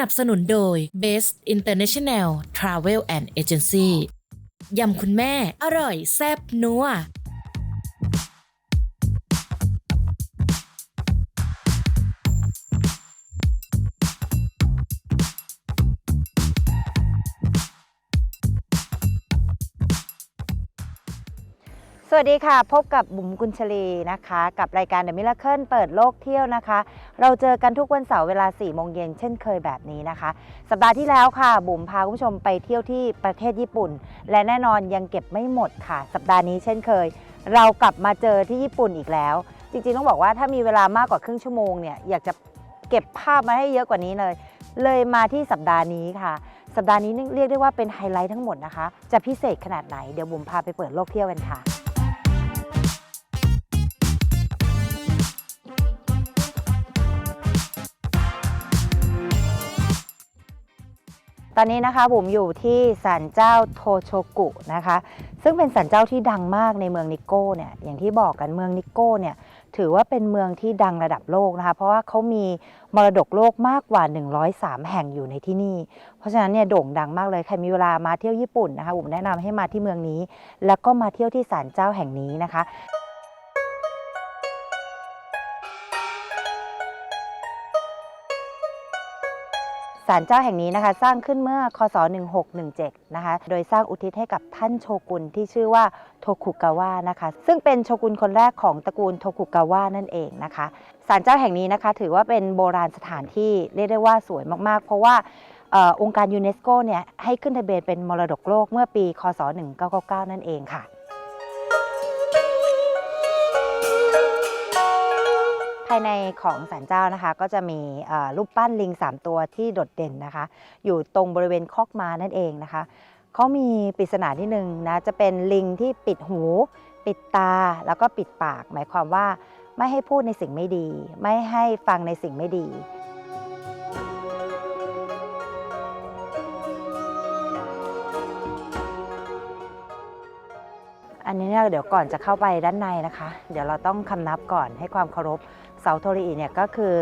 นับสนุนโดย Best International Travel and Agency ยำคุณแม่อร่อยแซ่บนัวสวัสดีค่ะ พบกับบุ๋มกุญชลีนะคะ กับรายการ The Miracle เปิดโลกเที่ยวนะคะ เราเจอกันทุกวันเสาร์เวลา4โมงเย็นเช่นเคยแบบนี้นะคะ สัปดาห์ที่แล้วค่ะ บุ๋มพาคุณผู้ชมไปเที่ยวที่ประเทศญี่ปุ่น และแน่นอนยังเก็บไม่หมดค่ะ สัปดาห์นี้เช่นเคย เรากลับมาเจอที่ญี่ปุ่นอีกแล้ว จริงๆต้องบอกว่าถ้ามีเวลามากกว่าครึ่งชั่วโมงเนี่ยอยากจะเก็บภาพมาให้เยอะกว่านี้เลย เลยมาที่สัปดาห์นี้ค่ะ สัปดาห์นี้เรียกได้ว่าเป็นไฮไลท์ทั้งหมดนะคะ จะพิเศษขนาดไหนเดี๋ยวบุ๋มพาไปเปิดโลกเที่ยวกันค่ะ ตอนนี้นะคะบุ๋มอยู่ที่ศาลเจ้าโทโชกุนะคะ ซึ่งเป็นศาลเจ้าที่ดังมากในเมืองนิโก้เนี่ยอย่างที่บอกกันเมืองนิโก้เนี่ยถือว่าเป็นเมืองที่ดังระดับโลกนะคะ เพราะว่าเขามีมรดกโลกมากกว่า 103 แห่งอยู่ในที่นี่ เพราะฉะนั้นเนี่ยโด่งดังมากเลย ใครมีเวลามาเที่ยวญี่ปุ่นนะคะบุ๋มแนะนำให้มาที่เมืองนี้ แล้วก็มาเที่ยวที่ศาลเจ้าแห่งนี้นะคะ ศาลเจ้าแห่งนี้นะคะ สร้างขึ้นเมื่อคศ 1617 นะคะ โดยสร้างอุทิศให้กับท่านโชกุนที่ชื่อว่าโทคุกาวะนะคะ ซึ่งเป็นโชกุนคนแรกของตระกูลโทคุกาวะนั่นเองนะคะศาลเจ้าแห่งนี้นะคะ ถือว่าเป็นโบราณสถานที่เรียกได้ว่าสวยมากๆ เพราะว่าองค์การยูเนสโกเนี่ยให้ขึ้นทะเบียนเป็นมรดกโลกเมื่อปี คศ 1999 นั่นเองค่ะายในของศาลเจ้านะคะ ก็จะมีรูปปั้นลิง 3 ตัวที่โดดเด่นนะคะ อยู่ตรงบริเวณคอกมานั่นเองนะคะเขามีปริศนาที่หนึ่งนะจะเป็นลิงที่ปิดหู ปิดตาแล้วก็ปิดปาก หมายความว่าไม่ให้พูดในสิ่งไม่ดี ไม่ให้ฟังในสิ่งไม่ดีอันนี้เนี่ยเดี๋ยวก่อนจะเข้าไปด้านในนะคะ เดี๋ยวเราต้องคำนับก่อนให้ความเคารพ เสาโทริอิเนี่ยก็คือ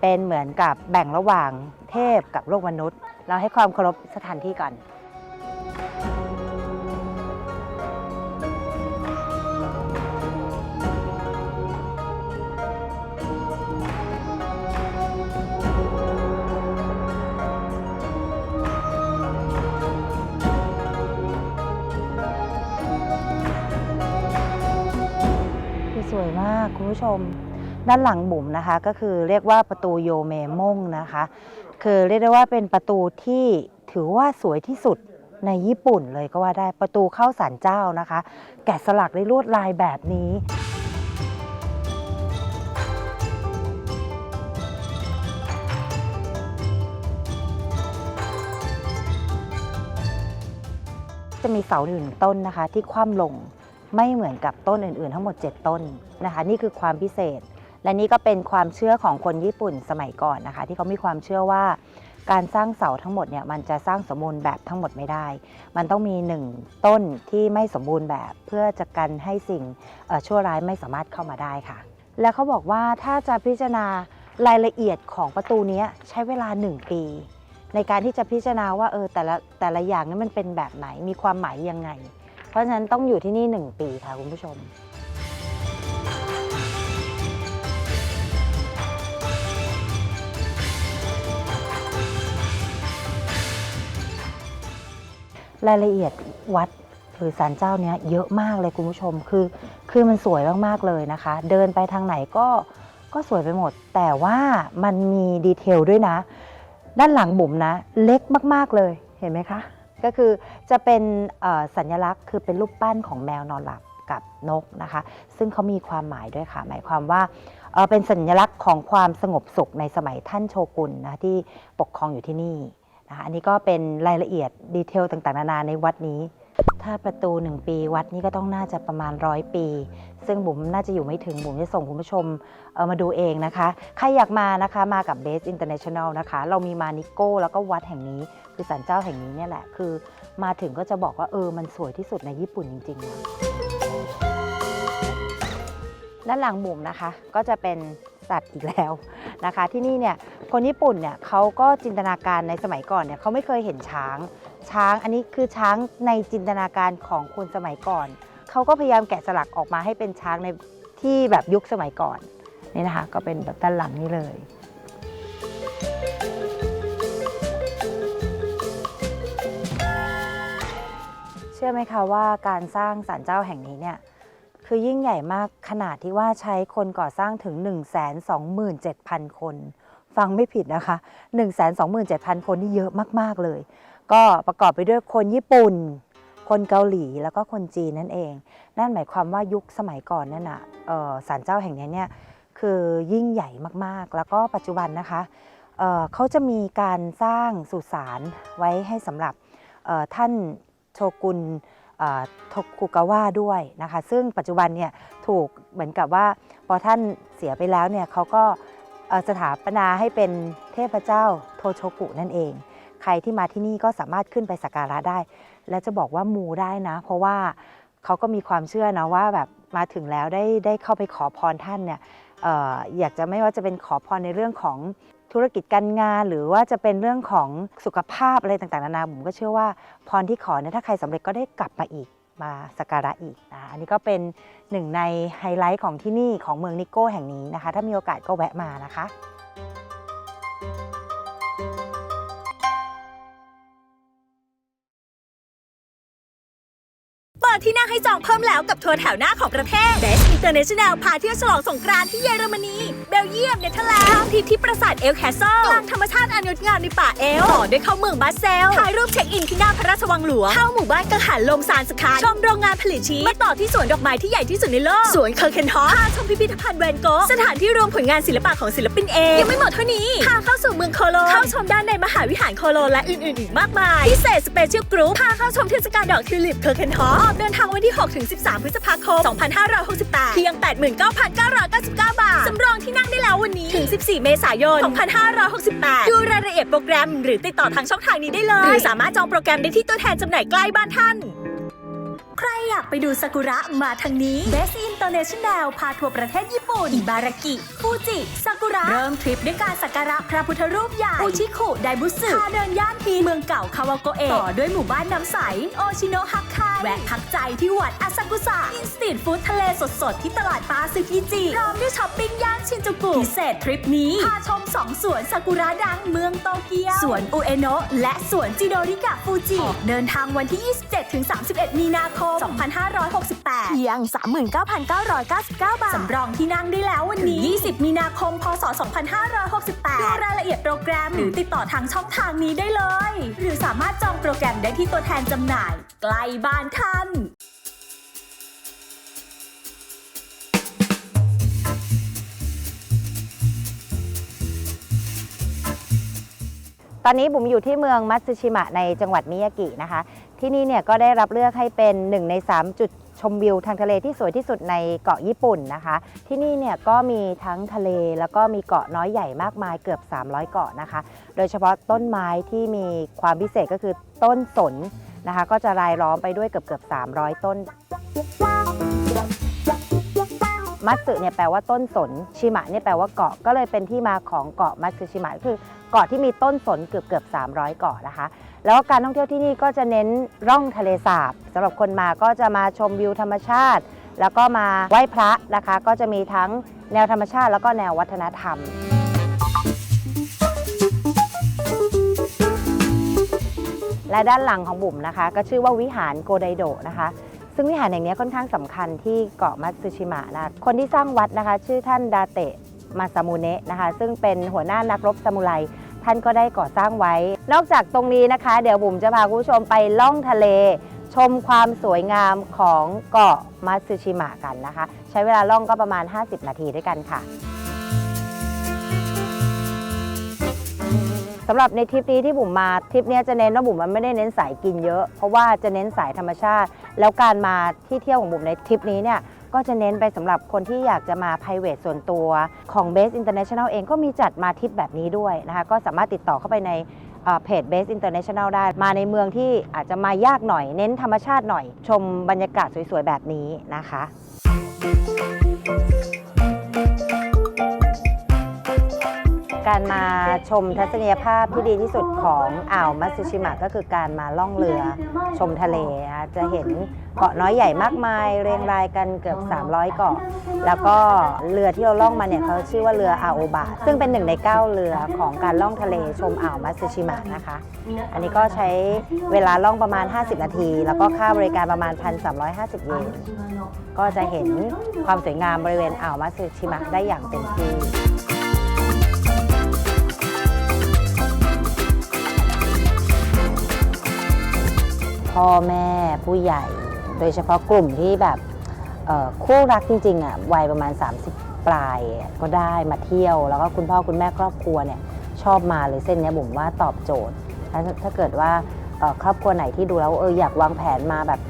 เป็นเหมือนกับแบ่งระหว่างเทพกับโลกมนุษย์ เราให้ความเคารพสถานที่ก่อนคือสวยมากคุณผู้ชม ด้านหลังบุ๋มนะคะ ก็คือเรียกว่าประตูโยเมมงนะคะ คือเรียกได้ว่าเป็นประตูที่ถือว่าสวยที่สุดในญี่ปุ่นเลยก็ว่าได้ประตูเข้าศาลเจ้านะคะ แกะสลักด้วยลวดลายแบบนี้จะมีเสาหนึ่งต้นนะคะที่คว่ำลงไม่เหมือนกับต้นอื่นๆ ทั้งหมด 7 ต้นนะคะ นี่คือความพิเศษ และนี่ก็เป็นความเชื่อของคนญี่ปุ่นสมัยก่อนนะคะ ที่เขามีความเชื่อว่า การสร้างเสาทั้งหมดเนี่ยมันจะสร้างสมบูรณ์แบบทั้งหมดไม่ได้ มันต้องมีหนึ่งต้นที่ไม่สมบูรณ์แบบเพื่อจะกันให้สิ่งชั่วร้ายไม่สามารถเข้ามาได้ค่ะ แล้วเขาบอกว่าถ้าจะพิจารณารายละเอียดของประตูนี้ใช้เวลา 1 ปี ในการที่จะพิจารณาว่าเออแต่ละแต่ละอย่างนั้นมันเป็นแบบไหนมีความหมายยังไง เพราะฉะนั้นต้องอยู่ที่นี่ 1 ปีค่ะคุณผู้ชม รายละเอียดวัดหรือศาลเจ้าเนี้ยเยอะมากเลยคุณผู้ชมคือ คือมันสวยมากๆเลยนะคะ เดินไปทางไหนก็ก็สวยไปหมด แต่ว่ามันมีดีเทลด้วยนะ ด้านหลังบุ๋มนะ เล็กมากๆเลยเห็นไหมคะ ก็คือจะเป็นสัญลักษณ์ คือเป็นรูปปั้นของแมวนอนหลับกับนกนะคะ ซึ่งเขามีความหมายด้วยค่ะ หมายความว่าเอ่อเป็นสัญลักษณ์ของความสงบสุขในสมัยท่านโชกุนนะที่ปกครองอยู่ที่นี่ นะคะอันนี้ก็เป็นรายละเอียดดีเทลต่างๆ นานาในวัดนี้ ถ้าประตู 1 ปีวัดนี้ก็ต้องน่าจะประมาณร้อยปี ซึ่งบุ๋มน่าจะอยู่ไม่ถึงบุ๋มจะส่งคุณผู้ชมเออมาดูเองนะคะ ใครอยากมานะคะมากับ Base International นะคะ เรามีมานิโก้ แล้วก็วัดแห่งนี้คือศาลเจ้าแห่งนี้เนี่ยแหละคือมาถึงก็จะบอกว่าเออมันสวยที่สุดในญี่ปุ่นจริงๆนะด้านหลังบุ๋มนะคะก็จะเป็น สัตว์อีกแล้วนะคะ ที่นี่เนี่ยคนญี่ปุ่นเนี่ยเขาก็จินตนาการในสมัยก่อนเนี่ยเขาไม่เคยเห็นช้าง ช้างอันนี้คือช้างในจินตนาการของคนสมัยก่อนเขาก็พยายามแกะสลักออกมาให้เป็นช้างในที่แบบยุคสมัยก่อนนี่นะคะก็เป็นแบบด้านหลังนี่เลยเชื่อไหมคะว่าการสร้างศาลเจ้าแห่งนี้เนี่ย คือยิ่งใหญ่มากขนาดที่ว่าใช้คนก่อสร้างถึง 127,000 คน ฟังไม่ผิดนะคะ 127,000 คนนี่เยอะมาก ๆ เลย ก็ประกอบไปด้วยคนญี่ปุ่น คนเกาหลีแล้วก็คนจีนนั่นเอง นั่นหมายความว่ายุคสมัยก่อนนั่นน่ะออศาลเจ้าแห่งนี้เนี่ยคือยิ่งใหญ่มากๆ แล้วก็ปัจจุบันนะคะเเขาจะมีการสร้างสุสานไว้ให้สำหรับท่านโชกุน ทคุกาวะด้วยนะคะ ซึ่งปัจจุบันเนี่ยถูกเหมือนกับว่าพอท่านเสียไปแล้วเนี่ยเขาก็สถาปนาให้เป็นเทพเจ้าโทโชกุนั่นเอง ใครที่มาที่นี่ก็สามารถขึ้นไปสักการะได้ และจะบอกว่ามูได้นะ เพราะว่าเขาก็มีความเชื่อนะว่าแบบมาถึงแล้วได้ได้เข้าไปขอพรท่านเนี่ยอออยากจะไม่ว่าจะเป็นขอพรในเรื่องของ ธุรกิจการงาน หรือว่าจะเป็นเรื่องของสุขภาพอะไรต่างๆนานาผมก็เชื่อว่าพรที่ขอเนี่ยถ้าใครสำเร็จก็ได้กลับมาอีกมาสักการะอีกนะอันนี้ก็เป็นหนึ่งในไฮไลท์ของที่นี่ของเมืองนิโก้แห่งนี้นะคะ ถ้ามีโอกาสก็แวะมานะคะ ที่นั่งให้จองเพิ่มแล้วกับทัวร์แถวหน้าของประเทศ Best International พาเที่ยวฉลองสงกรานต์ที่เยอรมนี เบลเยียม เนเธอร์แลนด์ท่องเที่ยวที่ปราสาทเอลแคสเซิลกลางธรรมชาติอันงดงามในป่าเอลต่อด้วยเข้าเมืองบาเซลถ่ายรูปเช็คอินที่หน้าพระราชวังหลวง เข้าหมู่บ้านกังหันลมซานสคานชมโรงงานผลิตชีสมาต่อที่สวนดอกไม้ที่ใหญ่ที่สุดในโลก สวนเคอร์เคนฮอสพาชมพิพิธภัณฑ์แวนโกสถานที่รวมผลงานศิลปะของศิลปินเอง ยังไม่หมดเท่านี้พาเข้าสู่เมืองโคโลนเข้าชมด้านในมหาวิหารโคโลนและอื่นๆอีกมากมายพิเศษสเปเชียลกรุ๊ปพาเข้าชมเทศกาลดอกทิวลิปเคอร์เคนฮอสเดินทางวันที่6ถึง13 พฤษภาคม 2568 เพียง 89,999 บาท สำรองที่นั่งได้แล้ววันนี้ ถึง 14 เมษายน 2568 ดูรายละเอียดโปรแกรม หรือติดต่อทางช่องทางนี้ได้เลย หรือสามารถจองโปรแกรมได้ที่ตัวแทนจำหน่ายใกล้บ้านท่าน ใครอยากไปดูซากุระมาทางนี้ Best International พาทัวร์ประเทศญี่ปุ่นอิบารากิฟูจิซากุระเริ่มทริปด้วยการสักการะพระพุทธรูปใหญ่อุชิคุไดบุสึพาเดินย่านฮีเมืองเก่าคาวาโกเอะต่อด้วยหมู่บ้านน้ำใสโอชิโนะฮักไคแวะพักใจที่วัดอาซากุสะกินสตรีทฟู้ดทะเลสดๆ ที่ตลาดปลาซึกิจิพร้อมด้วยช้อปปิ้งย่านชินจูกุพิเศษทริปนี้พาชม2สวนซากุระดังเมืองโตเกียวสวนอุเอโนะและสวนจิโดริกะฟูจิเดินทางวันที่ 27-31 มีนาคม 2568 เพียง 39,999 บาท สำรองที่นั่งได้แล้ววันนี้ 20 มีนาคม พศ 2568 ดูรายละเอียดโปรแกรม หรือติดต่อทางช่องทางนี้ได้เลย หรือสามารถจองโปรแกรมได้ที่ตัวแทนจำหน่าย ใกล้บ้านท่าน อนนี้บุ๋มอยู่ที่เมืองมัตสึชิมะในจังหวัดมิยากินะคะ ที่นี่เนี่ยก็ได้รับเลือกให้เป็นหนึ่งใน 3 จุดชมวิวทางทะเลที่สวยที่สุดในเกาะญี่ปุ่นนะคะ ที่นี่เนี่ยก็มีทั้งทะเลแล้วก็มีเกาะน้อยใหญ่มากมายเกือบ 300 เกาะนะคะ โดยเฉพาะต้นไม้ที่มีความพิเศษก็คือต้นสนนะคะ ก็จะรายล้อมไปด้วยเกือบเกือบ300 ต้น มัตสึเนี่ยแปลว่าต้นสนชิมะเนี่ยแปลว่าเกาะก็เลยเป็นที่มาของเกาะมัตสึชิมะคือเกาะที่มีต้นสนเกือบเกือบ300 เกาะนะคะ แล้วการท่องเที่ยวที่นี่ก็จะเน้นร่องทะเลสาบสำหรับคนมาก็จะมาชมวิวธรรมชาติ แล้วก็มาไหว้พระนะคะ ก็จะมีทั้งแนวธรรมชาติ แล้วก็แนววัฒนธรรมและด้านหลังของบุ๋มนะคะ ก็ชื่อว่าวิหารโกไดโดนะคะ ซึ่งวิหารแห่งนี้ค่อนข้างสำคัญที่เกาะมัตสึชิมะนะคนที่สร้างวัดนะคะ ชื่อท่านดาเตะมาซามูเนะนะคะ ซึ่งเป็นหัวหน้านักรบซามูไรท่านก็ได้ก่อสร้างไว้ นอกจากตรงนี้นะคะ เดี๋ยวบุ๋มจะพาคุณผู้ชมไปล่องทะเล ชมความสวยงามของเกาะมัตสึชิมะกันนะคะ ใช้เวลาล่องก็ประมาณ 50 นาทีด้วยกันค่ะ สำหรับในทริปนี้ที่บุ๋มมาทริปนี้จะเน้นว่าบุ๋มมันไม่ได้เน้นสายกินเยอะ เพราะว่าจะเน้นสายธรรมชาติ แล้วการมาที่เที่ยวของบุ๋มในทริปนี้เนี่ยก็จะเน้นไปสำหรับคนที่อยากจะมา p r i v a t ส่วนตัวของ Base International เองก็มีจัดมาทริปแบบนี้ด้วยนะคะ ก็สามารถติดต่อเข้าไปในเอ่อเพจ Base International ได้ มาในเมืองที่อาจจะมายากหน่อย เน้นธรรมชาติหน่อย ชมบรรยากาศสวยๆ แบบนี้นะคะ การมาชมทัศนียภาพที่ดีที่สุดของอ่าวมัตสึชิมะก็คือการมาล่องเรือชมทะเลนะคะจะเห็นเกาะน้อยใหญ่มากมาย เรียงรายกันเกือบ 300 เกาะ แล้วก็เรือที่เราล่องมาเนี่ยเขาชื่อว่าเรืออาโอบะซึ่งเป็นหนึ่งใน 9 เรือของการล่องทะเลชมอ่าวมัตสึชิมะนะคะ อันนี้ก็ใช้เวลาล่องประมาณ 50 นาที แล้วก็ค่าบริการประมาณ 1,350 เยนก็จะเห็นความสวยงามบริเวณอ่าวมัตสึชิมะได้อย่างเต็มที่ พ่อแม่ผู้ใหญ่ โดยเฉพาะกลุ่มที่แบบคู่รักจริงๆอะวัยประมาณ 30 ปลายก็ได้มาเที่ยว แล้วก็คุณพ่อคุณแม่ครอบครัวเนี่ยชอบมาเลยเส้นนี้ยผมว่าตอบโจทย์ถ้าถ้าเกิดว่าครอบครัวไหนที่ดูแล้วเอออยากวางแผนมาแบบ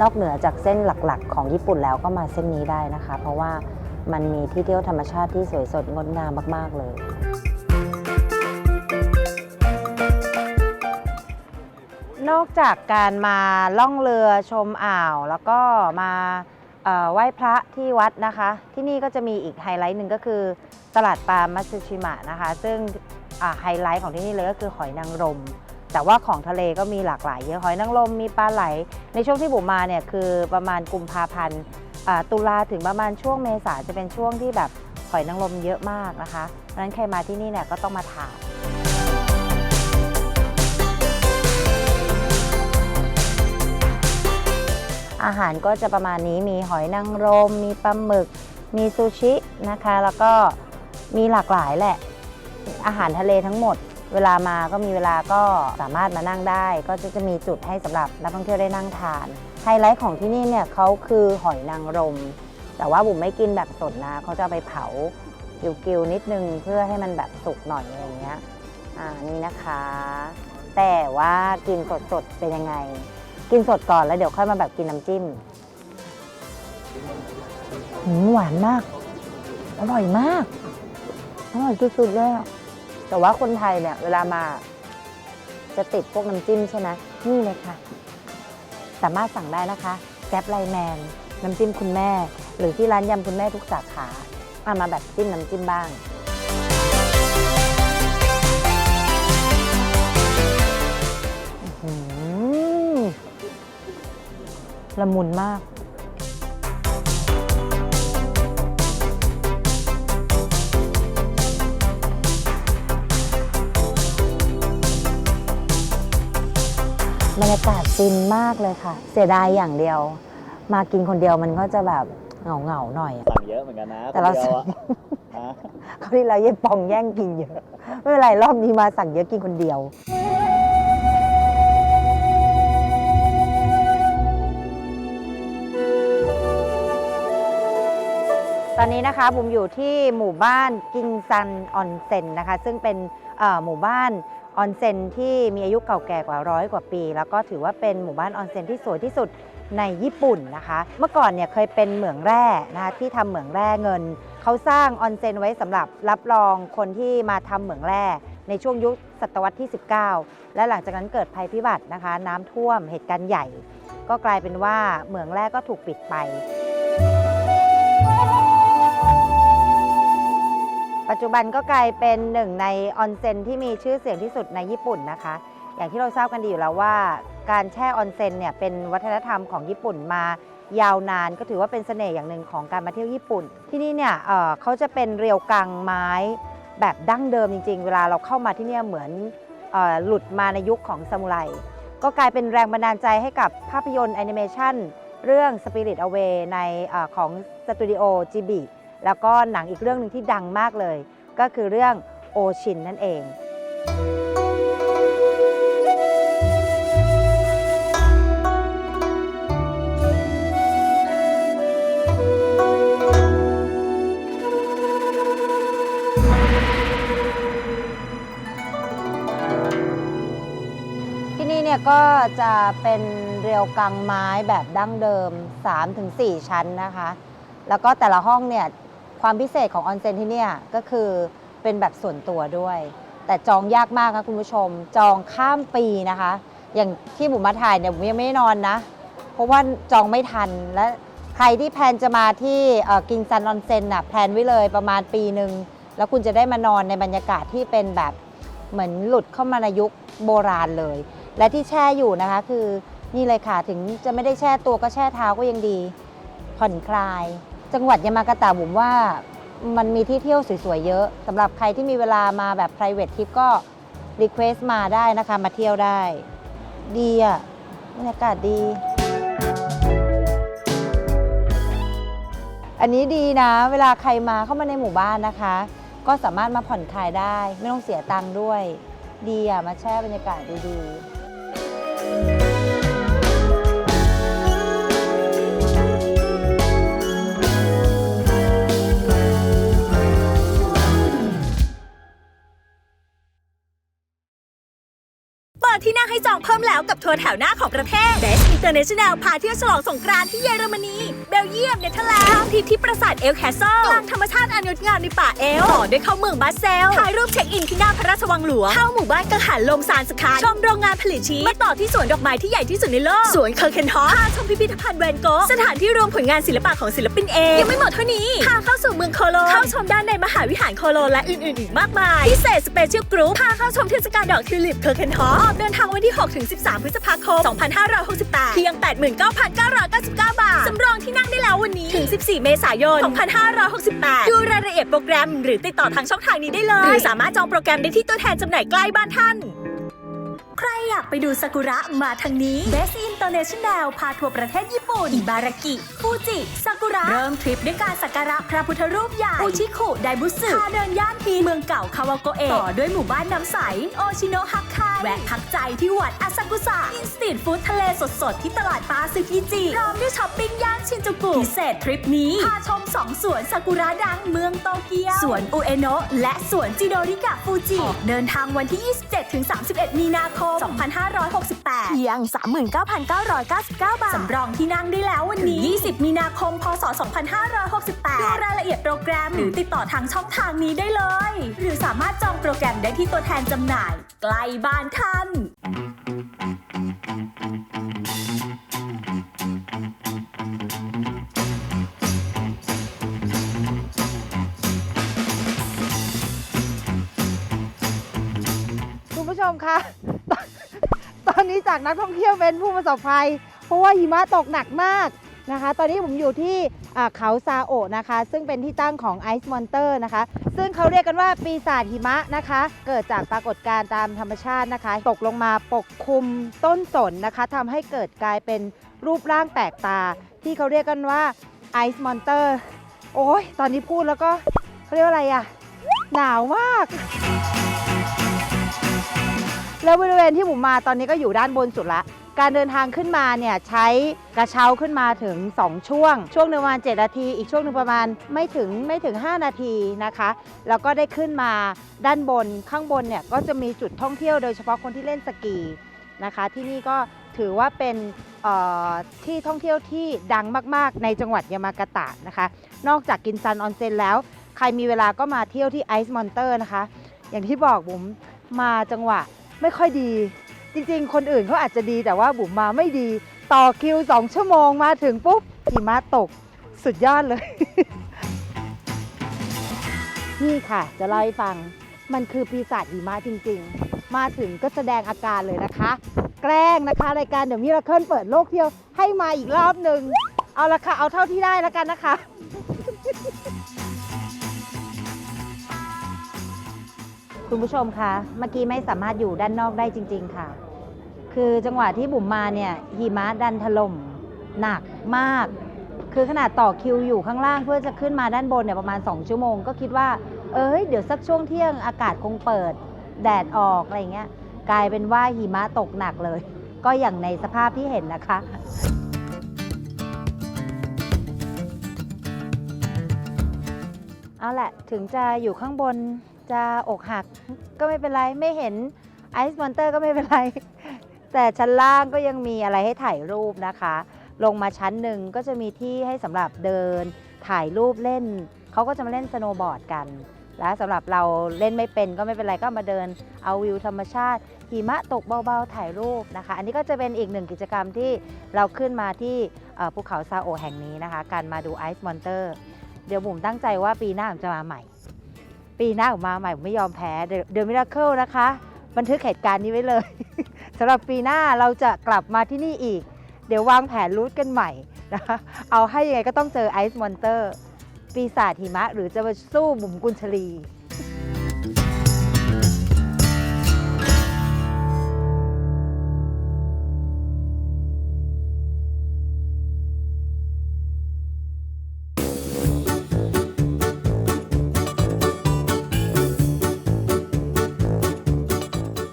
นอกเหนือจากเส้นหลักๆ ของญี่ปุ่นแล้วก็มาเส้นนี้ได้นะคะ เพราะว่ามันมีที่เที่ยวธรรมชาติที่สวยสดงดงามมาก ๆ เลย นอกจากการมาล่องเรือชมอ่าว แล้วก็มาไหว้พระที่วัดนะคะ ที่นี่ก็จะมีอีกไฮไลท์หนึ่งก็คือตลาดปลามัตสึชิมะนะคะ ซึ่งไฮไลท์ของที่นี่เลยก็คือหอยนางรม แต่ว่าของทะเลก็มีหลากหลายเยอะหอยนางรมมีปลาไหล ในช่วงที่บุ๋มมาเนี่ยคือประมาณกุมภาพันธ์ตุลาถึงประมาณช่วงเมษาจะเป็นช่วงที่แบบหอยนางรมเยอะมากนะคะเพราะฉะนั้นใครมาที่นี่เนี่ยก็ต้องมาทาน อาหารก็จะประมาณนี้มีหอยนางรม มีปลาหมึก มีซูชินะคะ แล้วก็มีหลากหลายแหละ อาหารทะเลทั้งหมด เวลามาก็มีเวลาก็สามารถมานั่งได้ ก็จะจะมีจุดให้สำหรับนักท่องเที่ยวได้นั่งทาน ไฮไลท์ของที่นี่เนี่ยเขาคือหอยนางรม แต่ว่าบุ๋มไม่กินแบบสดนะเขาจะไปเผากิวๆนิดนึงเพื่อให้มันแบบสุกหน่อยอะไรเงี้ยอ่านี่นะคะ แต่ว่ากินสดๆเป็นยังไง กินสดก่อนแล้วเดี๋ยวค่อยมาแบบกินน้ำจิ้มหืมหวานมาก อร่อยมาก อร่อยสุดๆเลยแต่ว่าคนไทยเนี่ย เวลามา จะติดพวกน้ำจิ้มใช่ไหมนี่เลยค่ะ สามารถสั่งได้นะคะ แก๊ปไลแมน น้ำจิ้มคุณแม่ หรือที่ร้านยำคุณแม่ทุกสาขาเอามาแบบจิ้มน้ำจิ้มบ้าง ละมุนมากบรรยากาศฟินมากเลยค่ะ เสียดายอย่างเดียว มากินคนเดียวมันก็จะแบบเหงาเหงาๆหน่อยอะสั่งเยอะเหมือนกันนะแต่เรา คนดียวอะฮะเขาวที่เราเย็บปองแย่งกินเยอะ ไม่เป็นไร รอบนี้มาสั่งเยอะกินคนเดียว ตอนนี้นะคะบุมอยู่ที่หมู่บ้านกิงซันออนเซ็นนะคะ ซึ่งเป็นหมู่บ้านออนเซ็นที่มีอายุเก่าแก่กว่าร้อยกว่าปี แล้วก็ถือว่าเป็นหมู่บ้านออนเซ็นที่สวยที่สุดในญี่ปุ่นนะคะ เมื่อก่อนเนี่ยเคยเป็นเหมืองแร่นะคะที่ทำเหมืองแร่เงิน เขาสร้างออนเซ็นไว้สำหรับรับรองคนที่มาทำเหมืองแร่ในช่วงยุคศตวรรษที่ 19 และหลังจากนั้นเกิดภัยพิบัตินะคะ น้ำท่วมเหตุการณ์ใหญ่ ก็กลายเป็นว่าเหมืองแร่ก็ถูกปิดไป ปัจจุบันก็กลายเป็นหนึ่งในออนเซ็นที่มีชื่อเสียงที่สุดในญี่ปุ่นนะคะ อย่างที่เราทราบกันดีอยู่แล้วว่า การแช่ออนเซ็นเนี่ยเป็นวัฒนธรรมของญี่ปุ่นมายาวนานก็ถือว่าเป็นเสน่ห์อย่างหนึ่งของการมาเที่ยวญี่ปุ่น ที่นี่เนี่ยเเขาจะเป็นเรียวกังไม้แบบดั้งเดิมจริง ๆ เวลาเราเข้ามาที่นี่เหมือนอหลุดมาในยุคของซามูไรก็กลายเป็นแรงบันดาลใจให้กับภาพยนตร์แอนิเมชันเรื่อง Spirit Away ในออของสตูดิโอจิบิ แล้วก็หนังอีกเรื่องหนึ่งที่ดังมากเลย ก็คือเรื่องโอชินนั่นเองที่นี่เนี่ยก็จะเป็นเรียวกังไม้แบบดั้งเดิม 3-4 ชั้นนะคะ แล้วก็แต่ละห้องเนี่ย ความพิเศษของออนเซ็นที่เนี่ยก็คือเป็นแบบส่วนตัวด้วย แต่จองยากมากนะคุณผู้ชม จองข้ามปีนะคะ อย่างที่บุ๋มมาถ่ายเนี่ยบุ๋มยังไม่นอนนะ เพราะว่าจองไม่ทันและใครที่แพลนจะมาที่กิงซันออนเซ็นน่ะแพลนไว้เลยประมาณปีหนึ่งแล้วคุณจะได้มานอนในบรรยากาศที่เป็นแบบเหมือนหลุดเข้ามาในยุคโบราณเลย และที่แช่อยู่นะคะคือนี่เลยค่ะถึงจะไม่ได้แช่ตัวก็แช่เท้าก็ยังดี ผ่อนคลาย จังหวัดยามากาตะบุ๋มว่ามันมีที่เที่ยวสวยๆเยอะสำหรับใครที่มีเวลามาแบบ private trip ก็ request มาได้นะคะมาเที่ยวได้ ดีอะบรรยากาศดี อันนี้ดีนะ เวลาใครมาเข้ามาในหมู่บ้านนะคะ ก็สามารถมาผ่อนคลายได้ ไม่ต้องเสียตังค์ด้วย ดีอะมาแช่บรรยากาศดีๆ กับ ทัวร์แถวหน้าของประเทศ Best International พาเที่ยวฉลองสงกรานต์ที่เยอรมนี เบลเยียม เนเธอร์แลนด์ท่องเที่ยวที่ปราสาทเอลแคสเซิลกลางธรรมชาติอันงดงามในป่าเอลต่อด้วยเข้าเมืองบาสเซลถ่ายรูปเช็คอินที่หน้าพระราชวังหลวง เข้าหมู่บ้านกังหันลมซานสคานชมโรงงานผลิตชีสมาต่อที่สวนดอกไม้ที่ใหญ่ที่สุดในโลก สวนเคอร์เคนฮอพาชมพิพิธภัณฑ์แวนโกสถานที่รวมผลงานศิลปะของศิลปินเอง ยังไม่หมดเท่านี้พาเข้าสู่เมืองโคโลนเข้าชมด้านในมหาวิหารโคโลนและอื่นๆอีกมากมายพิเศษสเปเชียลกรุ๊ปพาเข้าชมเทศกาลดอกทิวลิปเคอร์เคนฮอเดินทางวันที่6ถึง13พฤษภาคม 2568 เพียง 89,999 บาท สำรองที่นั่งได้แล้ววันนี้ ถึง 14 เมษายน 2568 ดูรายละเอียดโปรแกรม หรือติดต่อทางช่องทางนี้ได้เลย หรือสามารถจองโปรแกรมได้ที่ตัวแทนจำหน่ายใกล้บ้านท่าน ใครอยากไปดูซากุระมาทางนี้ Best International พาทัวร์ประเทศญี่ปุ่น อิบารากิ ฟูจิซากุระ เริ่มทริปด้วยการสักการะพระพุทธรูปใหญ่อุชิคุไดบุสึพาเดินย่านฮีเมืองเก่าคาวาโกเอะต่อด้วยหมู่บ้านน้ำใส โอชิโนะฮักไคแวะพักใจที่วัดอาซากุสะกินสตรีทฟู้ดทะเลสดๆ ที่ตลาดปาซึกิจิพร้อมด้วยช้อปปิ้งย่านชินจูกุพิเศษทริปนี้พาชมสองสวนซากุระดังเมืองโตเกียวสวนอุเอโนะและสวนจิโดริกะฟูจิเดินทางวันที่ 27-31 มีนาคม2568 เพียง 39,999 บาท สำรองที่นั่งได้แล้ววันนี้ 20 มีนาคม พศ 2568 ดูรายละเอียดโปรแกรม หรือติดต่อทางช่องทางนี้ได้เลย หรือสามารถจองโปรแกรมได้ที่ตัวแทนจำหน่าย ใกล้บ้านท่านคุณผู้ชมคะตอนตอ นี้จากนักท่องเที่ยวเป็นผู้ประสบภัย เพราะว่าหิมะตกหนักมากนะคะ ตอนนี้ผมอยู่ที่เขาซาโอะนะคะ ซึ่งเป็นที่ตั้งของไอซ์มอนเตอร์นะคะ ซึ่งเขาเรียกกันว่าปีศาจหิมะนะคะ เกิดจากปรากฏการณ์ตามธรรมชาตินะคะ ตกลงมาปกคลุมต้นสนนะคะทำให้เกิดกลายเป็นรูปร่างแปลกตา ที่เขาเรียกกันว่าไอซ์มอนเตอร์โอ้ยตอนนี้พูดแล้วก็เขาเรียกว่าอะไรอะหนาวมาก แล้วบริเวณที่ผมมาตอนนี้ก็อยู่ด้านบนสุดละ การเดินทางขึ้นมาเนี่ยใช้กระเช้าขึ้นมาถึง 2 ช่วง ช่วงหนึ่งประมาณ 7 นาที อีกช่วงหนึ่งประมาณไม่ถึงไม่ถึง 5 นาทีนะคะ แล้วก็ได้ขึ้นมาด้านบนข้างบนเนี่ยก็จะมีจุดท่องเที่ยวโดยเฉพาะคนที่เล่นสกีนะคะ ที่นี่ก็ถือว่าเป็นที่ท่องเที่ยวที่ดังมาก ๆ ในจังหวัดยามากาตะนะคะ นอกจากกินซันออนเซ็นแล้ว ใครมีเวลาก็มาเที่ยวที่ไอซ์มอนเตอร์นะคะ อย่างที่บอกบุ๋มมาจังหวะ ไม่ค่อยดี จริงๆ คนอื่นเขาอาจจะดีแต่ว่าบุ๋มมาไม่ดี ต่อคิว 2 ชั่วโมงมาถึงปุ๊บหิมะตกสุดยอดเลย นี่ค่ะ จะเล่าให้ฟังมันคือปีศาจหิมะจริง ๆ มาถึงก็แสดงอาการเลยนะคะ แกล้งนะคะรายการเดี๋ยวมิราเคิลเปิดโลกเที่ยวให้มาอีกรอบหนึ่งเอาละค่ะ เอาเท่าที่ได้แล้วกันนะคะ คุณผู้ชมคะเมื่อกี้ไม่สามารถอยู่ด้านนอกได้จริง ๆ ค่ะ คือจังหวะที่บุ๋มมาเนี่ยหิมะดันถล่มหนักมาก คือขนาดต่อคิวอยู่ข้างล่างเพื่อจะขึ้นมาด้านบนเนี่ยประมาณ 2 ชั่วโมง ก็คิดว่า เอ้ยเดี๋ยวสักช่วงเที่ยงอากาศคงเปิดแดดออกอะไรเงี้ยกลายเป็นว่าหิมะตกหนักเลย ก็อย่างในสภาพที่เห็นนะคะเอาแหละถึงจะอยู่ข้างบน จะอกหักก็ไม่เป็นไรไม่เห็นไอซ์มอนเตอร์ก็ไม่เป็นไร แต่ชั้นล่างก็ยังมีอะไรให้ถ่ายรูปนะคะ ลงมาชั้นหนึ่งก็จะมีที่ให้สำหรับเดินถ่ายรูปเล่น เขาก็จะมาเล่นสโนว์บอร์ดกัน และสำหรับเราเล่นไม่เป็นก็ไม่เป็นไรก็มาเดินเอาวิวธรรมชาติหิมะตกเบาๆถ่ายรูปนะคะ อันนี้ก็จะเป็นอีกหนึ่งกิจกรรมที่เราขึ้นมาที่ภูเขาซาโอแห่งนี้นะคะ การมาดูไอซ์มอนเตอร์เดี๋ยวบุ๋มตั้งใจว่าปีหน้าผมจะมาใหม่ ปีหน้าออกมาใหม่ผมไม่ยอมแพ้เดอะมิราเคิลนะคะ บันทึกเหตุการณ์นี้ไว้เลย สำหรับปีหน้าเราจะกลับมาที่นี่อีก เดี๋ยววางแผนรูทกันใหม่นะคะเอาให้ยังไงก็ต้องเจอไอซ์มอนเตอร์ปีศาจหิมะ หรือจะมาสู้บุ๋มกุญชลี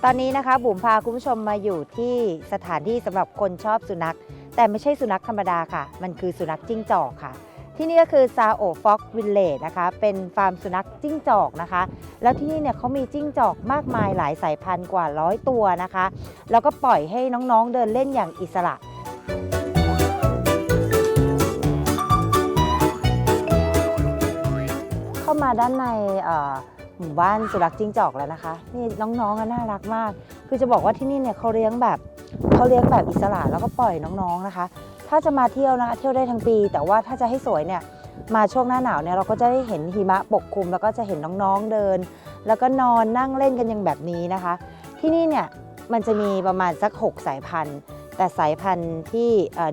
ตอนนี้นะคะบุ๋มพาคุณผู้ชมมาอยู่ที่สถานที่สำหรับคนชอบสุนัข แต่ไม่ใช่สุนัขธรรมดาค่ะ มันคือสุนัขจิ้งจอกค่ะ ที่นี่ก็คือซาโอฟ็อกวิลเลจนะคะ เป็นฟาร์มสุนัขจิ้งจอกนะคะ แล้วที่นี่เนี่ยเขามีจิ้งจอกมากมายหลายสายพันธุ์กว่าร้อยตัวนะคะ แล้วก็ปล่อยให้น้องๆเดินเล่นอย่างอิสระเข้ามาด้านในเอ่อ หมู่บ้านสุนัขจิ้งจอกแล้วนะคะ นี่น้องๆอะน่ารักมาก คือจะบอกว่าที่นี่เนี่ยเขาเลี้ยงแบบเขาเลี้ยงแบบอิสระแล้วก็ปล่อยน้องๆนะคะ ถ้าจะมาเที่ยวนะคะเที่ยวได้ทั้งปี แต่ว่าถ้าจะให้สวยเนี่ยมาช่วงหน้าหนาวเนี่ยเราก็จะได้เห็นหิมะปกคลุม แล้วก็จะเห็นน้องๆเดิน แล้วก็นอนนั่งเล่นกันอย่างแบบนี้นะคะ ที่นี่เนี่ยมันจะมีประมาณสัก 6 สายพันธุ์ แต่สายพันธุ์ที่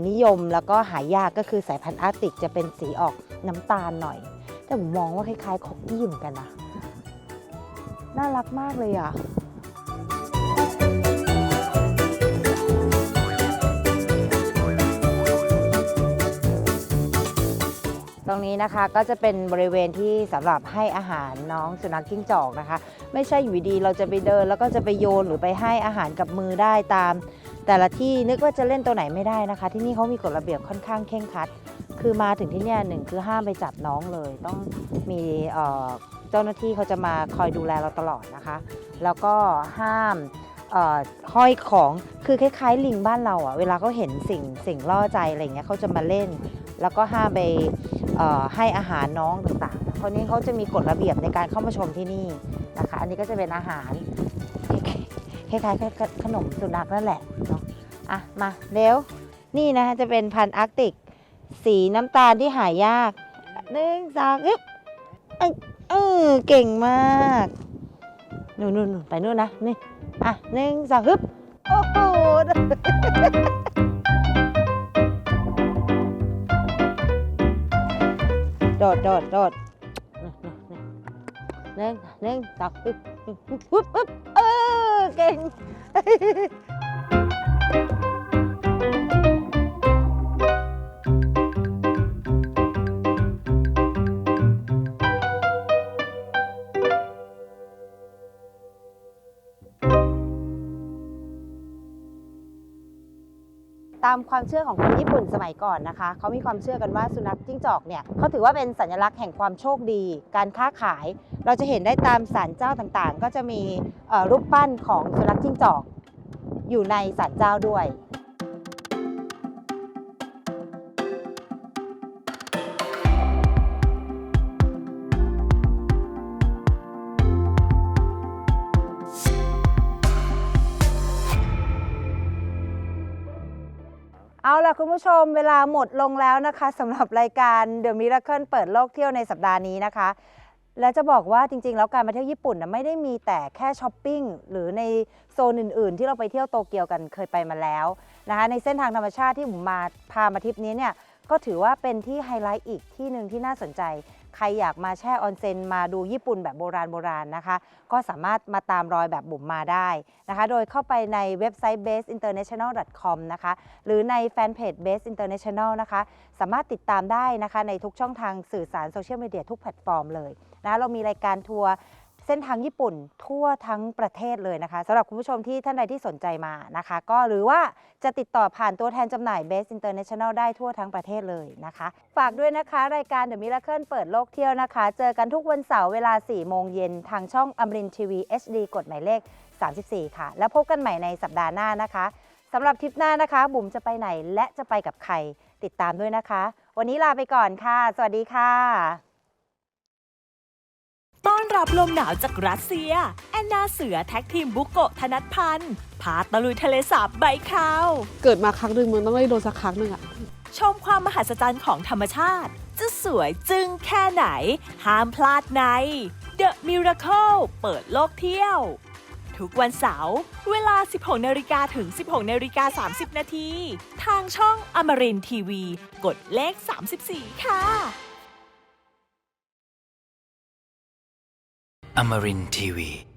นิยมแล้วก็หายากก็คือสายพันธุ์อาร์กติกจะเป็นสีออกน้ำตาลหน่อย แต่ผมมองว่าคล้ายๆคอกกี้เหมือนกันนะ น่ารักมากเลยอะตรงนี้นะคะก็จะเป็นบริเวณที่สำหรับให้อาหารน้องสุนัขจิ้งจอกนะคะ ไม่ใช่อยู่ดีเราจะไปเดินแล้วก็จะไปโยนหรือไปให้อาหารกับมือได้ตาม แต่ละที่นึกว่าจะเล่นตัวไหนไม่ได้นะคะ ที่นี่เขามีกฎระเบียบค่อนข้างเคร่งครัด คือมาถึงที่นี่หนึ่งคือห้ามไปจับน้องเลย ต้องมี เจ้าหน้าที่เขาจะมาคอยดูแลเราตลอดนะคะ แล้วก็ห้ามห้อยของคือคล้ายๆ ลิงบ้านเราอะเวลาเขาเห็นสิ่งสิ่งล่อใจอะไรเงี้ยเขาจะมาเล่น แล้วก็ห้ามไปให้อาหารน้องต่างๆเพราะนี้เขาจะมีกฎระเบียบในการเข้ามาชมที่นี่นะคะ อันนี้ก็จะเป็นอาหารคล้ายๆขนมสุนัขนั่นแหละเนาะอะมาเร็วนี่นะคะจะเป็นพันธุ์อาร์กติก สีน้ำตาลที่หายากหนึ่งสองอึ๊บ เออเก่งมากนู่นนู่นไปนู่นนะนี่อะหนึ่งสองฮึบโอ้โหโดดโดดโดดหนึ่งหนึ่งสองฮึบฮึบฮึบเออเก่งามความเชื่อของคนญี่ปุ่นสมัยก่อนนะคะ เขามีความเชื่อกันว่าสุนัขจิ้งจอกเนี่ยเขาถือว่าเป็นสัญลักษณ์แห่งความโชคดี การค้าขาย เราจะเห็นได้ตามศาลเจ้าต่างๆ ก็จะมีรูปปั้นของสุนัขจิ้งจอก อยู่ในศาลเจ้าด้วยะคุณผู้ชมเวลาหมดลงแล้วนะคะสำหรับรายการ The Miracle เปิดโลกเที่ยวในสัปดาห์นี้นะคะ และจะบอกว่าจริง ๆ แล้วการมาเที่ยวญี่ปุ่นนะไม่ได้มีแต่แค่ช้อปปิ้งหรือในโซนอื่น ๆ ที่เราไปเที่ยวโตเกียวกันเคยไปมาแล้วนะคะในเส้นทางธรรมชาติที่ผมมาพามาทริปนี้เนี่ยก็ถือว่าเป็นที่ไฮไลท์อีกที่หนึ่งที่น่าสนใจ ใครอยากมาแช่ออนเซ็นมาดูญี่ปุ่นแบบโบราณโบราณนะคะ ก็สามารถมาตามรอยแบบบุ๋มมาได้นะคะ โดยเข้าไปในเว็บไซต์ baseinternational.com นะคะ หรือในแฟนเพจ Base International นะคะ สามารถติดตามได้นะคะในทุกช่องทางสื่อสารโซเชียลมีเดียทุกแพลตฟอร์มเลยนะเรามีรายการทัวร์ ส้นทางญี่ปุ่นทั่วทั้งประเทศเลยนะคะสำหรับคุณผู้ชมที่ท่านใดที่สนใจมานะคะ ก็หรือว่าจะติดต่อผ่านตัวแทนจำหน่าย Base International ได้ทั่วทั้งประเทศเลยนะคะ ฝากด้วยนะคะ รายการ The Miracle เปิดโลกเที่ยวนะคะ เจอกันทุกวันเสาร์เวลา 4 โมงเย็นทางช่องอมรินทีวี HD กดหมายเลข 34 ค่ะ แล้วพบกันใหม่ในสัปดาห์หน้านะคะสำหรับทริปหน้านะคะ บุ๋มจะไปไหนและจะไปกับใครติดตามด้วยนะคะ วันนี้ลาไปก่อนค่ะ สวัสดีค่ะ ต้อนรับลมหนาวจากรัสเซีย แอนนาเสือแท็กทีมบุกโกะธนัทพันธ์พาตะลุยทะเลสาบใบคาว เกิดมาครั้งหนึ่งมันต้องได้โดนสักครั้งหนึ่งอะชมความมหัศจรรย์ของธรรมชาติ จะสวยจึงแค่ไหน ห้ามพลาดใน The Miracle เปิดโลกเที่ยว ทุกวันเสาร์เวลา 16นาฬิกาถึง 16นาฬิกา30 นาที ทางช่องอมรินทีวี กดเลข 34 ค่ะ Amarin Tiwi.